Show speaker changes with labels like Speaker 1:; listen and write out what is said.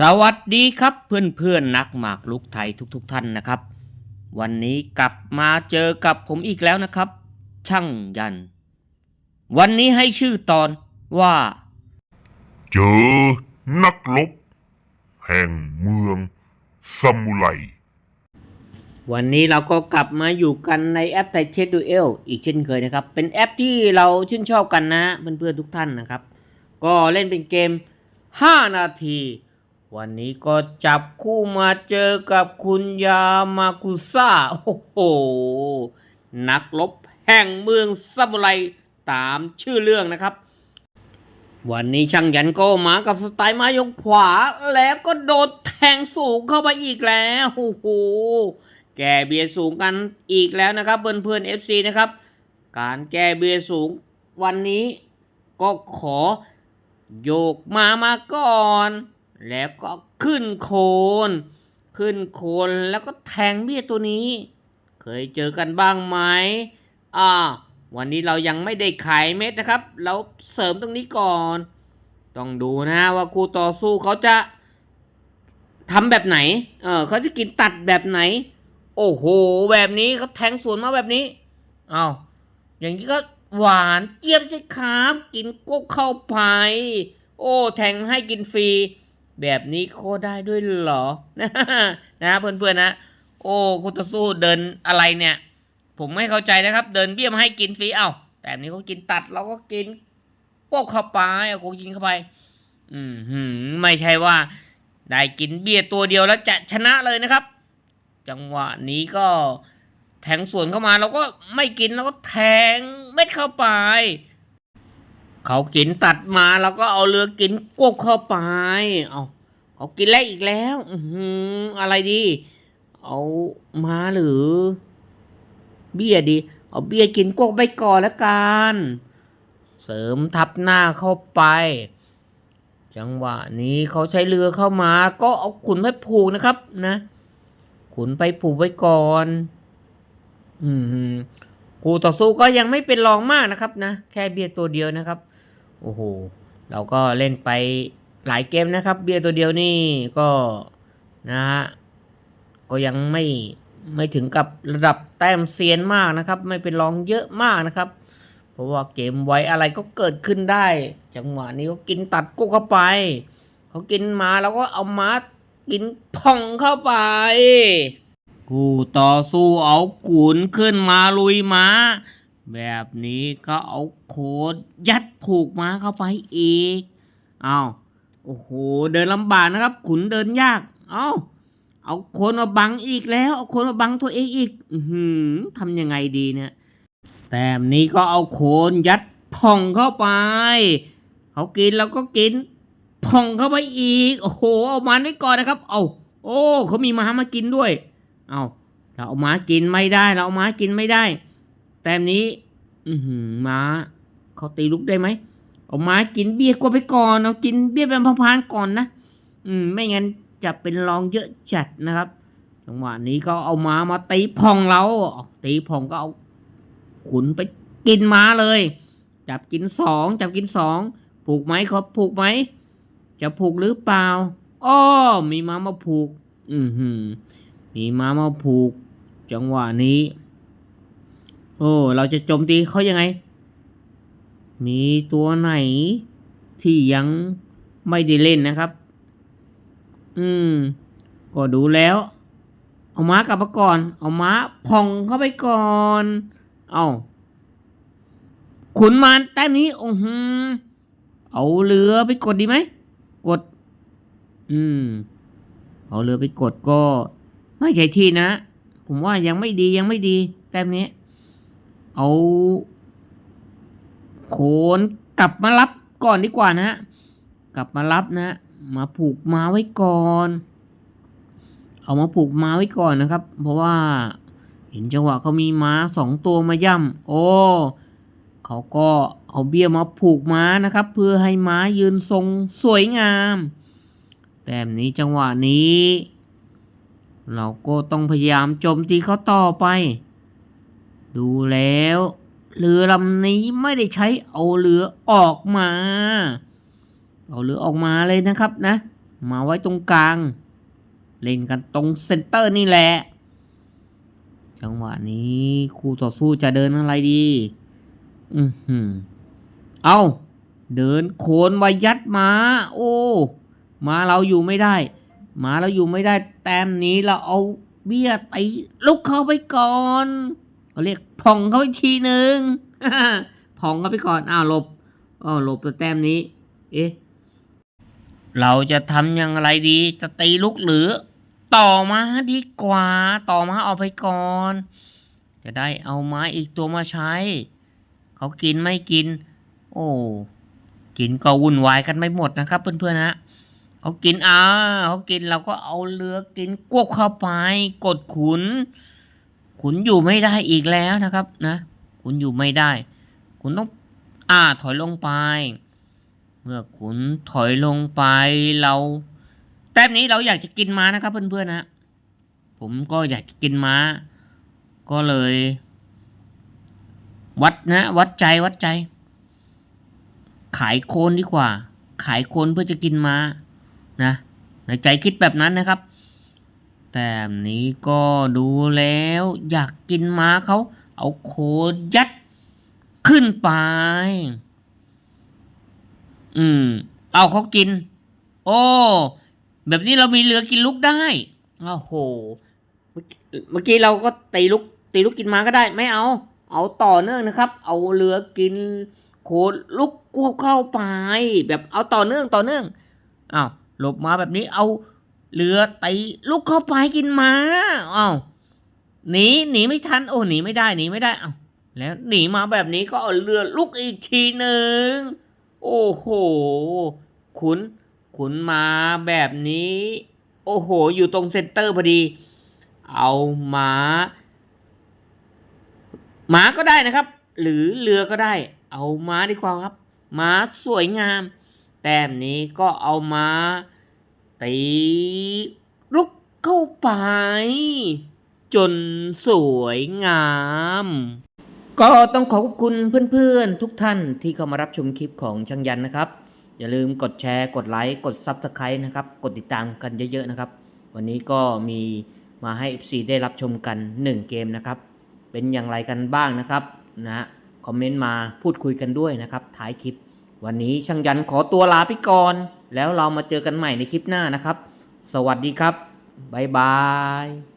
Speaker 1: สวัสดีครับเพื่อนเพื่อนๆนักหมากลุกไทยทุกๆทท่านนะครับ วันนี้กลับมาเจอกับผมอีกแล้วนะครับ ช่างยัน วันนี้ให้ชื่อตอนว่า
Speaker 2: เจอนักรบแห่งเมืองซามูไร
Speaker 1: วันนี้เราก็กลับมาอยู่กันในแอปไทเทสดูเอลอีกเช่นเคยนะครับ เป็นแอปที่เราชื่นชอบกันนะเพื่อนๆทุกท่านนะครับ ก็เล่นเป็นเกม 5 นาที วันนี้ก็จับคู่มาเจอกับคุณยามากุซ่า โอ้โห นักรบแห่งเมืองซามูไรตามชื่อเรื่องนะครับ วันนี้ช่างยันก็มากับสไตล์มายกขวา แล้วก็โดดแทงสูงเข้าไปอีกแล้ว โอ้โห แก้เบียสูงกันอีกแล้วนะครับเพื่อนเพื่อนๆ FC นะครับ การแก้เบียสูงวันนี้ก็ขอโยกมามาก่อน แล้วก็ขึ้นโคน ขึ้นโคนแล้วก็แทงเบี้ยตัวนี้ เคยเจอกันบ้างไหมอ่าวันนี้เรายังไม่ได้ขายเม็ดนะครับ เราเสริมตรงนี้ก่อน ต้องดูนะว่าคู่ต่อสู้เขาจะทำแบบไหน เออเขาจะกินตัดแบบไหน โอ้โห แบบนี้เขาแทงสวนมาแบบนี้ เอา้าอย่างนี้ก็หวานเจี๊ยบใช่ครับ กินก็เข้าไป โอ้ แทงให้กินฟรี แบบนี้โคได้ด้วยเหรอ นะเพื่อนๆนะ โอ้คุณตะสู้เดินอะไรเนี่ย ผมไม่เข้าใจนะครับ เดินเบี้ยมาให้กินฟรี เอ้า แต่นี้เขากินตัดเราก็กินก็เข้าไปเอาก็กินเข้าไป อืมหืมไม่ใช่ว่า ได้กินเบี้ยตัวเดียวแล้วจะชนะเลยนะครับ จังหวะนี้ก็แทงสวนเข้ามาเราก็ไม่กินเราก็แทงเม็ดเข้าไป เขากินตัดมาเราก็เอาเรือกินกวกเข้าไป เอาเขากินแล้วอีกแล้ว อืออะไรดี เอามาหรือ เบี้ยดี เอาเบี้ยกินกวกไปก่อนละกัน เสริมทับหน้าเข้าไป จังหวะนี้เขาใช้เรือเข้ามา ก็เอาขุนไปผูกนะครับ นะ ขุนไปผูกไว้ก่อน อืมคู่ต่อสู้ก็ยังไม่เป็นรองมากนะครับนะ แค่เบียร์ตัวเดียวนะครับ โอ้โห เราก็เล่นไปหลายเกมนะครับ เบียร์ตัวเดียวนี่ก็นะฮะ ก็ยังไม่ไม่ถึงกับระดับแต้มเซียนมากนะครับ ไม่เป็นรองเยอะมากนะครับ เพราะว่าเกมไว้อะไรก็เกิดขึ้นได้ จังหวะนี้ก็กินตัดกุ๊กเข้าไป เขากินมาแล้วก็เอามากินพองเข้าไป กูต่อสู้เอาขุนขึ้นมาลุยม้า แบบนี้ก็เอาโคดยัดผูกม้าเข้าไปอีก เอาโอ้โห เดินลำบากนะครับ ขุนเดินยาก เอาเอาโคนมาบังอีกแล้ว เอาโคนมาบังตัวเองอีก อืทำยังไงดีเนี่ย แต้มนี้ก็เอาโคนยัดพ่องเข้าไป เขากินแล้วก็กินพ่องเข้าไปอีก โอ้โห เอามันไว้ก่อนนะครับ เอาโอ้ เขามีม้ามากินด้วย เอาเราเอาม้ากินไม่ได้ เราเอาม้ากินไม่ได้ แต้มนี้ อืม้าเขาตีลุกได้ไหมเอาม้ากินเบี้ยกว่าไปก่อนเอากินเบี้ยเป็นพานๆก่อนนะอืม ไม่งั้นจะเป็นรองเยอะจัดนะครับจังหวะนี้ก็เอาม้ามาตีพองเราเอาตีพองก็เอาขุนไปกินม้าเลย จับกินสองจับกินสองผูกไหมครับผูกไหมจะผูกหรือเปล่าอ้อมีม้ามาผูก อือหือมีม้ามาผูก จังหวะนี้ โอ้ เราจะโจมตีเขายังไง มีตัวไหนที่ยังไม่ได้เล่นนะครับ อืม ก็ดูแล้ว เอาม้ากลับมาก่อน เอาม้าพองเข้าไปก่อน เอาขุนมารแต้มนี้โอ้โหเอาเรือไปกดดีไหม กด อืม เอาเรือไปกดก็ ไม่ใช่ที่นะ ผมว่ายังไม่ดียังไม่ดี แต้มนี้ เอาโขนกลับมารับก่อนดีกว่านะฮะกลับมารับนะมาผูกม้าไว้ก่อน เอามาผูกม้าไว้ก่อนนะครับ เพราะว่าเห็นจังหวะเขามีม้าสองตัวมาย่ำโอ้เขาก็เอาเบี้ยมาผูกม้านะครับ เพื่อให้ม้ายืนทรงสวยงามแต่แบบนี้จังหวะนี้ เราก็ต้องพยายามโจมตีเขาต่อไป ดูแล้ว เรือลำนี้ไม่ได้ใช้เอาเรือออกมา เอาเรือออกมาเลยนะครับนะ มาไว้ตรงกลาง เล่นกันตรงเซนเตอร์นี่แหละ จังหวะนี้คู่ต่อสู้จะเดินอะไรดี อือหือ เอาเดินโขนวายัดมา โอ้มาเราอยู่ไม่ได้ มาเราอยู่ไม่ได้ แต้มนี้เราเอาเบี้ยตีลุกเข้าไปก่อน เขาเรียกผ่องเขาอีกทีหนึ่งผ่องเข้าไปก่อนอ้าวหลบอ้าวหลบตัวแต้มนี้ เอ๊ะเราจะทำอย่างไรดี จะตีลุกหรือ ต่อมาดีกว่า ต่อมาเอาไปก่อน จะได้เอาไม้อีกตัวมาใช้ เขากินไม่กิน โอ้กินก็วุ่นวายกันไม่หมดนะครับ เพื่อนๆนะเขากินอ่าเขากินเราก็เอาเรือกินกวบเข้าไป กดขุน ขุนอยู่ไม่ได้อีกแล้วนะครับนะขุนอยู่ไม่ได้ขุนต้องอ่าถอยลงไป เมื่อขุนถอยลงไปเรา แต้มนี้เราอยากจะกินม้านะครับเพื่อนๆนะผมก็อยากจะกินม้า ก็เลย วัดนะ วัดใจวัดใจ ขายโคนดีกว่า ขายโคนเพื่อจะกินม้านะในใจคิดแบบนั้นนะครับ แต่นี้ก็ดูแล้วอยากกินม้าเขาเอาโคยัดขึ้นไป อืม เอาเขากิน โอ้ แบบนี้เรามีเรือกินลุกได้โอ้โห เมื่อกี้เราก็ตีลุกตีลุกกินม้าก็ได้ ไม่เอา เอาต่อเนื่องนะครับ เอาเรือกินโคลุกกวบเข้าไป แบบเอาต่อเนื่องต่อเนื่องอ้าวหลบมาแบบนี้เอา เรือตีลุกเข้าไปกินม้าอ้าหนีหนีไม่ทันโอ้หนีไม่ได้หนีไม่ได้เอ้าแล้วหนีมาแบบนี้ก็เอาเรือลุกอีกทีหนึ่งโอ้โห ขุนขุนมาแบบนี้ โอ้โห อยู่ตรงเซนเตอร์พอดี เอาม้าม้าก็ได้นะครับ หรือเรือก็ได้ เอาม้าดีกว่าครับม้าสวยงาม แต้มนี้ก็เอาม้า ตีลุกเข้าไป จนสวยงาม ก็ต้องขอขอบคุณเพื่อนๆ ทุกท่านที่เข้ามารับชมคลิปของช่างยันนะครับ อย่าลืมกดแชร์ กดไลค์ กด Subscribe นะครับ กดติดตามกันเยอะๆนะครับ วันนี้ก็มีมาให้ FC ได้รับชมกัน 1 เกมนะครับ เป็นอย่างไรกันบ้างนะครับนะฮะคอมเมนต์มาพูดคุยกันด้วยนะครับ ท้ายคลิป วันนี้ช่างยันขอตัวลาไปก่อน แล้วเรามาเจอกันใหม่ในคลิปหน้านะครับ สวัสดีครับบ๊ายบาย